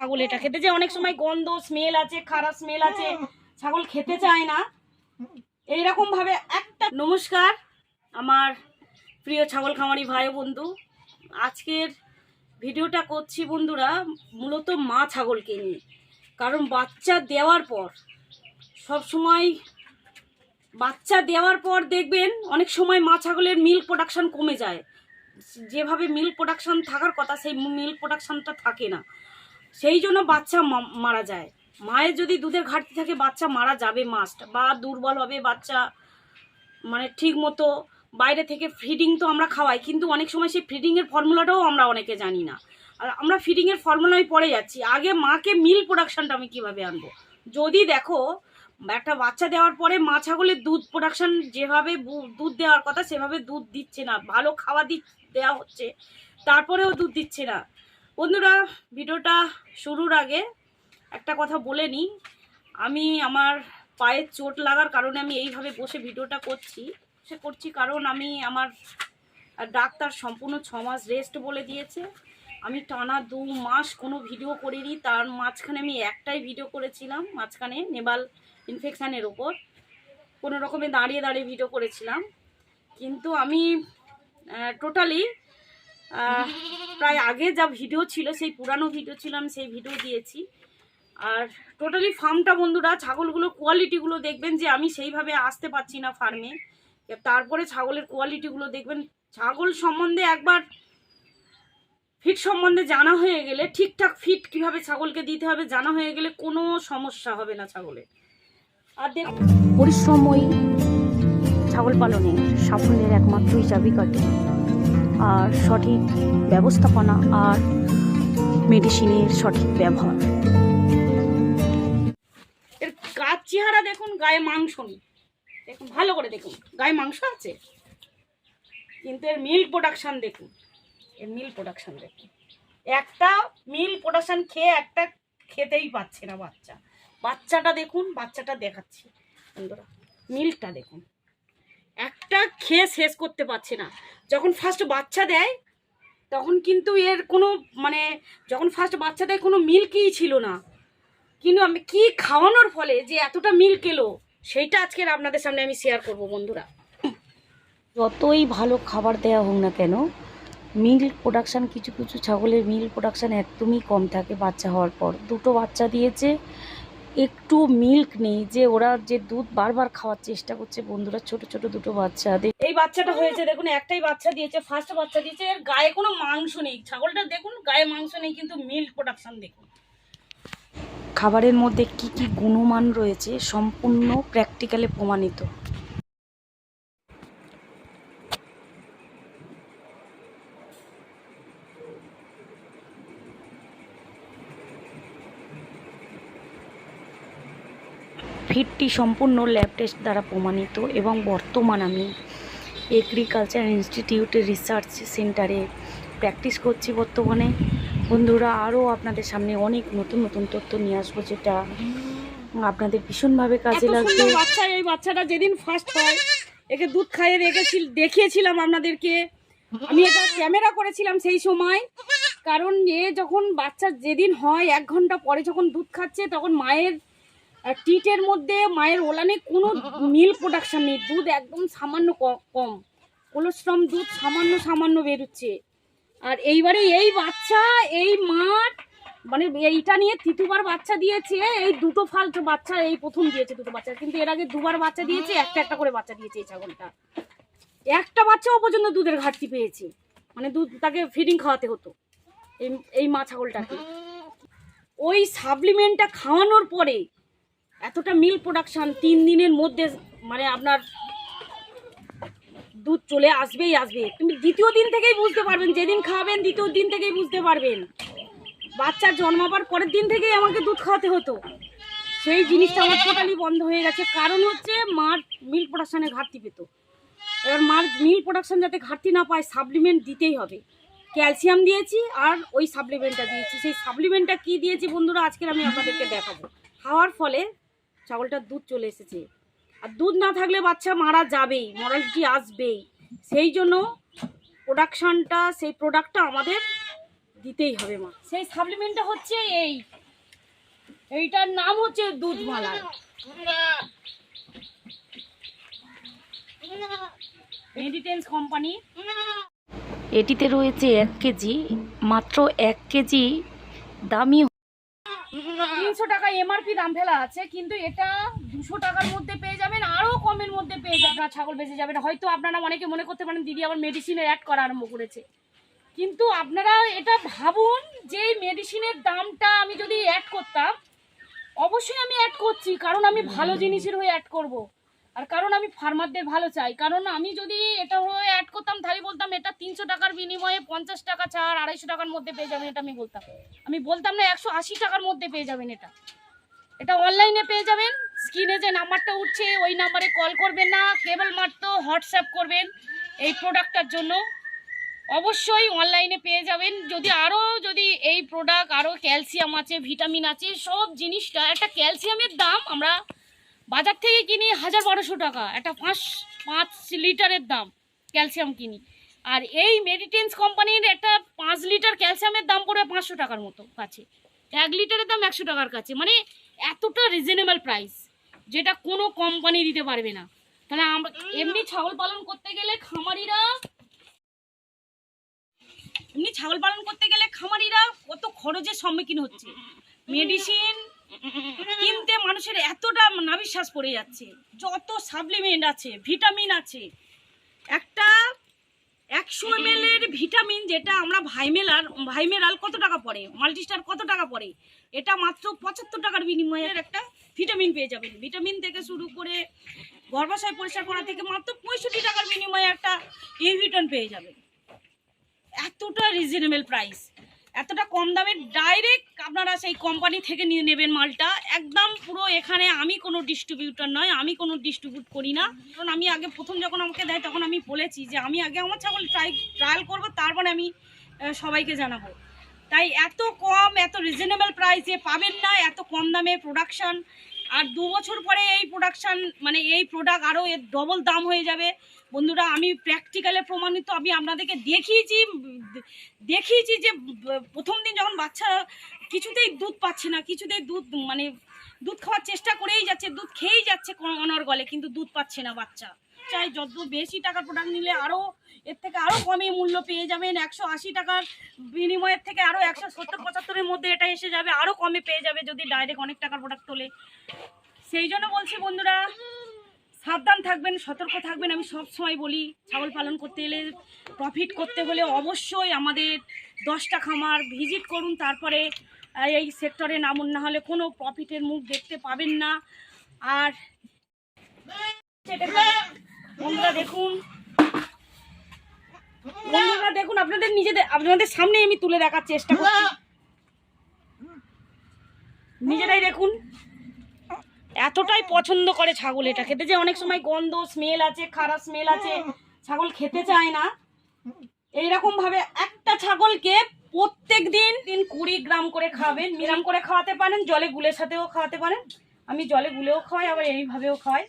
ছাগল এটা খেতে যে অনেক সময় গন্ধ স্মেল আছে খারাপ স্মেল আছে ছাগল খেতে চায় না। এইরকম ভাবে একটা নমস্কার আমার প্রিয় ছাগল খামারি ভাই বন্ধু। আজকের ভিডিওটা করছি বন্ধুরা মূলত মা ছাগলকে নিয়ে। কারণ বাচ্চা দেওয়ার পর সব সময় বাচ্চা দেওয়ার পর দেখবেন অনেক সময় মা ছাগলের মিল্ক প্রোডাকশান কমে যায়। যেভাবে মিল্ক প্রোডাকশান থাকার কথা সেই মিল্ক প্রোডাকশানটা থাকে না। সেই জন্য বাচ্চা মারা যায়। মায়ের যদি দুধের ঘাটতি থাকে, বাচ্চা মারা যাবে মাস্ট বা দুর্বল হবে বাচ্চা। মানে ঠিক মতো বাইরে থেকে ফিডিং তো আমরা খাওয়াই, কিন্তু অনেক সময় সেই ফিডিংয়ের ফর্মুলাটাও আমরা অনেকে জানি না। আর আমরা ফিডিংয়ের ফর্মুলায় পড়ে যাচ্ছি। আগে মাকে মিল প্রোডাকশনটা আমি কীভাবে আনব? যদি দেখো, একটা বাচ্চা দেওয়ার পরে মা ছাগলের দুধ প্রোডাকশন যেভাবে দুধ দেওয়ার কথা, সেভাবে দুধ দিচ্ছে না। ভালো খাওয়া দি দেওয়া হচ্ছে, তারপরেও দুধ দিচ্ছে না। বন্ধুরা, ভিডিওটা শুরুর আগে একটা কথা বলে নিই। আমি আমার পায়ের চোট লাগার কারণে আমি এইভাবে বসে ভিডিওটা করছি। সে করছি কারণ আমি আমার ডাক্তার সম্পূর্ণ ছ মাস রেস্ট বলে দিয়েছে। আমি টানা দু মাস কোনো ভিডিও করিনি। তার মাঝখানে আমি একটাই ভিডিও করেছিলাম। মাঝখানে নেবাল ইনফেকশানের ওপর। কোনো রকমে দাঁড়িয়ে দাঁড়িয়ে ভিডিও করেছিলাম। কিন্তু আমি টোটালি প্রায় আগে যা ভিডিও ছিল, সেই পুরানো ভিডিও ছিল, আমি সেই ভিডিও দিয়েছি। আর টোটালি ফার্মটা বন্ধুরা, ছাগলগুলো কোয়ালিটিগুলো দেখবেন যে আমি সেইভাবে আসতে পারছি না ফার্মে তারপরে ছাগলের কোয়ালিটিগুলো দেখবেন। ছাগল সম্বন্ধে একবার ফিট সম্বন্ধে জানা হয়ে গেলে, ঠিকঠাক ফিট কীভাবে ছাগলকে দিতে হবে জানা হয়ে গেলে কোনো সমস্যা হবে না ছাগলের আর দেখ পরিশ্রমই ছাগল পালনে, সাফল্যের একমাত্রই চাবিকাঠি আর সঠিক ব্যবস্থাপনা আর মেডিসিনের সঠিক ব্যবহার। এর গাছ চেহারা দেখুন, গায়ে মাংস নেই। দেখুন, ভালো করে দেখুন, গায়ে মাংস আছে? কিন্তু এর মিল্ক প্রোডাকশান দেখুন, এর মিল্ক প্রোডাকশান দেখুন। একটা মিল্ক প্রোডাকশান খেয়ে একটা খেতেই পাচ্ছে না বাচ্চা। বাচ্চাটা দেখুন, বাচ্চাটা দেখাচ্ছি। বন্ধুরা মিল্কটা দেখুন। একটা খেয়ে শেষ করতে পারছে না। যখন ফার্স্ট বাচ্চা দেয়, তখন কিন্তু এর কোনো মানে যখন ফার্স্ট বাচ্চা দেয়, কোনো মিল্কই ছিল না। কিন্তু আমি কি খাওয়ানোর ফলে যে এতটা মিল্ক এলো, সেইটা আজকের আপনাদের সামনে আমি শেয়ার করব বন্ধুরা। যতই ভালো খাবার দেওয়া হোক না কেন মিল্ক প্রোডাকশান কিছু কিছু ছাগলের মিল্ক প্রোডাকশান একদমই কম থাকে বাচ্চা হওয়ার পর। দুটো বাচ্চা দিয়েছে একটু মিল্ক নেই, যে ওরা যে দুধ বারবার খাওয়ার চেষ্টা করছে, বন্ধুরা, ছোট ছোট দুটো বাচ্চা এই বাচ্চাটা হয়েছে, দেখুন, একটাই বাচ্চা দিয়েছে ফার্স্ট বাচ্চা দিয়েছে, এর গায়ে কোনো মাংস নেই। ছাগলটা দেখুন, গায়ে মাংস নেই, কিন্তু মিল্ক প্রোডাকশন দেখুন। খাবারের মধ্যে কি কি গুণমান রয়েছে, সম্পূর্ণ প্র্যাকটিক্যালে প্রমাণিত। ফিডটি সম্পূর্ণ ল্যাব টেস্ট দ্বারা প্রমাণিত এবং বর্তমান আমি এগ্রিকালচার ইনস্টিটিউটের রিসার্চ সেন্টারে প্র্যাকটিস করছি বর্তমানে। বন্ধুরা আরও আপনাদের সামনে অনেক নতুন নতুন তথ্য নিয়ে আসব যেটা আপনাদের ভীষণভাবে কাজে লাগবে। বাচ্চা এই বাচ্চাটা যেদিন ফার্স্ট হয় একে দুধ খাইয়ে রেখেছি দেখিয়েছিলাম আপনাদেরকে। আমি এটা ক্যামেরা করেছিলাম সেই সময় কারণ এ যখন বাচ্চা যেদিন হয় এক ঘণ্টা পরে যখন দুধ খাচ্ছে তখন মায়ের টিটের মধ্যে মায়ের ওলানে কোনো মিল প্রোডাকশান নেই। দুধ একদম সামান্য কম। কোলেস্ট্রম দুধ সামান্য সামান্য বেরোচ্ছে। আর এইবারে এই বাচ্চা, এই মাঠ মানে এইটা নিয়ে তৃতীয়বার বাচ্চা দিয়েছে, এই দুটো ফাল্ট বাচ্চা এই প্রথম দিয়েছে দুটো বাচ্চা। কিন্তু এর আগে দুবার বাচ্চা দিয়েছে, একটা একটা করে বাচ্চা দিয়েছে এই ছাগলটা। একটা বাচ্চাও পর্যন্ত দুধের ঘাটতি পেয়েছে। মানে দুধ, তাকে ফিডিং খাওয়াতে হতো। এই এই মা ছাগলটাকে। ওই সাপ্লিমেন্টটা খাওয়ানোর পরে এতটা মিল প্রোডাকশান তিন দিনের মধ্যে মানে আপনার দুধ চলে আসবেই আসবে। তুমি দ্বিতীয় দিন থেকেই বুঝতে পারবেন, যেদিন খাওয়াবেন দ্বিতীয় দিন থেকেই বুঝতে পারবেন। বাচ্চার জন্মাবার পরের দিন থেকেই আমাকে দুধ খাওয়াতে হতো। সেই জিনিসটা আমার টোটালি বন্ধ হয়ে গেছে। কারণ হচ্ছে মার মিল প্রোডাকশানে ঘাটতি পেত। এবার মার মিল প্রোডাকশান যাতে ঘাটতি না পায় সাপ্লিমেন্ট দিতেই হবে। ক্যালসিয়াম দিয়েছি আর ওই সাপ্লিমেন্টটা দিয়েছি। সেই সাপ্লিমেন্টটা কি দিয়েছি বন্ধুরা, আজকের আমি আপনাদেরকে দেখাবো। খাওয়ার ফলে ছাগলটার দুধ চলে এসেছে। আর দুধ না থাকলে বাচ্চা মারা যাবেই মরালিটি আসবেই। সেই জন্য প্রোডাকশানটা সেই প্রোডাক্টটা আমাদের দিতেই হবে মা। সেই সাপ্লিমেন্টটা হচ্ছে এই। এইটার নাম হচ্ছে দুধমালা। মেডিটেন্স কোম্পানি এটিতে রয়েছে এক কেজি মাত্র এক কেজি দামি এমআরপি দাম ফেলা আছে, কিন্তু এটা দুশো টাকার মধ্যে পেয়ে যাবেন আরও কমের মধ্যে পেয়ে যাবেন। ছাগল বেঁচে যাবেন হয়তো আপনারা অনেকে মনে করতে পারেন, দিদি আবার মেডিসিনের অ্যাড করা আরম্ভ করেছে। কিন্তু আপনারা এটা ভাবুন, যে মেডিসিনের দামটা আমি যদি অ্যাড করতাম, অবশ্যই আমি অ্যাড করছি, কারণ আমি ভালো জিনিসের হয়ে অ্যাড করব। আর কারণ আমি ফার্মারদের ভালো চাই। কারণ আমি যদি এটা হয়ে অ্যাড করতাম, তাহলে বলতাম, এটা তিনশো টাকার বিনিময়ে পঞ্চাশ টাকা ছাড়, আড়াইশো টাকার মধ্যে পেয়ে যাবেন এটা আমি বলতাম। আমি বলতাম না, একশো আশি টাকার মধ্যে পেয়ে যাবেন এটা। এটা অনলাইনে পেয়ে যাবেন। স্ক্রিনে যে নাম্বারটা উঠছে, ওই নাম্বারে কল করবেন না। কেবল মাত্র হোয়াটসঅ্যাপ করবেন এই প্রোডাক্টটার জন্য। অবশ্যই অনলাইনে পেয়ে যাবেন। যদি আরও যদি এই প্রোডাক্ট আরও ক্যালসিয়াম আছে ভিটামিন আছে, সব জিনিসটা, একটা ক্যালসিয়ামের দাম আমরা বাজার থেকে কিনি হাজার বারোশো টাকা। একটা পাঁচ পাঁচ লিটারের দাম ক্যালসিয়াম কিনি। আর এই মেডিটেন্স কোম্পানির একটা পাঁচ লিটার ক্যালসিয়ামের দাম পড়বে পাঁচশো টাকার মতো কাছে। এক লিটারের দাম একশো টাকার কাছে। মানে এতটা রিজনেবল প্রাইস যেটা কোনো কোম্পানি দিতে পারবে না। তাহলে আমরা এমনি ছাগল পালন করতে গেলে খামারিরা, এমনি ছাগল পালন করতে গেলে খামারিরা কত খরচের সম্মুখীন হচ্ছে। মেডিসিন কিনতে মানুষের এতটা নাবিশ্বাস পড়ে যাচ্ছে। যত সাপ্লিমেন্ট আছে ভিটামিন আছে, একটা একশো এম এর ভিটামিন যেটা আমরা ভাইমেলার ভাইমেরাল কত টাকা পড়ে? মাল্টিস্টার কত টাকা পড়ে? এটা মাত্র পঁচাত্তর টাকার বিনিময়ের একটা ভিটামিন পেয়ে যাবেন। ভিটামিন থেকে শুরু করে গর্ভাশয় পরিষ্কার করা থেকে মাত্র পঁয়ষট্টি টাকার বিনিময়ে একটা ইনভিটন পেয়ে যাবেন। এতটা রিজনেবল প্রাইস এতটা কম দামে ডাইরেক্ট আপনারা সেই কোম্পানি থেকে নিয়ে নেবেন মালটা। একদম পুরো এখানে আমি কোনো ডিস্ট্রিবিউটার নয়, আমি কোনো ডিস্ট্রিবিউট করি না। কারণ আমি আগে প্রথম যখন আমাকে দেয়, তখন আমি বলেছি যে আমি আগে আমার ছাগল ট্রাই ট্রায়াল করব, তারপরে আমি সবাইকে জানাব। তাই এত কম, এত রিজনেবল প্রাইসে পাবেন না, এত কম দামে প্রোডাকশন আর দু বছর পরে এই প্রোডাকশান মানে এই প্রোডাক্ট আরও এর ডবল দাম হয়ে যাবে। বন্ধুরা, আমি প্র্যাকটিক্যালে প্রমাণিত, আমি আপনাদেরকে দেখিয়েছি দেখিয়েছি যে, প্রথম দিন যখন বাচ্চা কিছুতেই দুধ পাচ্ছে না, কিছুতেই দুধ মানে দুধ খাওয়ার চেষ্টা করেই যাচ্ছে, দুধ খেয়েই যাচ্ছে অনর্গলে, কিন্তু দুধ পাচ্ছে না বাচ্চা। চাই, যত বেশি টাকার প্রোডাক্ট নিলে আরও এর থেকে আরও কমে মূল্য পেয়ে যাবেন। একশো আশি টাকার বিনিময়ের থেকে আরও একশো সত্তর পঁচাত্তরের মধ্যে এটা এসে যাবে আরও কমে পেয়ে যাবে যদি ডাইরেক্ট অনেক টাকার প্রোডাক্ট তোলে। সেই জন্য বলছি বন্ধুরা, সাবধান থাকবেন, সতর্ক থাকবেন। আমি সব সময় বলি, ছাগল পালন করতে গেলে প্রফিট করতে হলে অবশ্যই আমাদের দশটা খামার ভিজিট করুন, তারপরে এই সেক্টরে নামুন, না হলে কোনো প্রফিটের মুখ দেখতে পাবেন না। আর বন্ধুরা দেখুন। বন্ধুরা দেখুন, আপনাদের নিজেদের আপনাদের সামনে আমি তুলে দেখার চেষ্টা করছি। নিজেরাই দেখুন। এতটাই পছন্দ করে ছাগল এটা। খেতে যে অনেক সময় গন্ধ স্মেল আছে, খারাপ স্মেল আছে। ছাগল খেতে চায় না। এইরকম ভাবে একটা ছাগলকে প্রত্যেক দিন দিন কুড়ি গ্রাম করে খাবেন। মিরাম করে খাওয়াতে পারেন, জলে গুলের সাথেও খাওয়াতে পারেন। আমি জলে গুলেও খাওয়াই, আবার এইভাবেও খাওয়াই।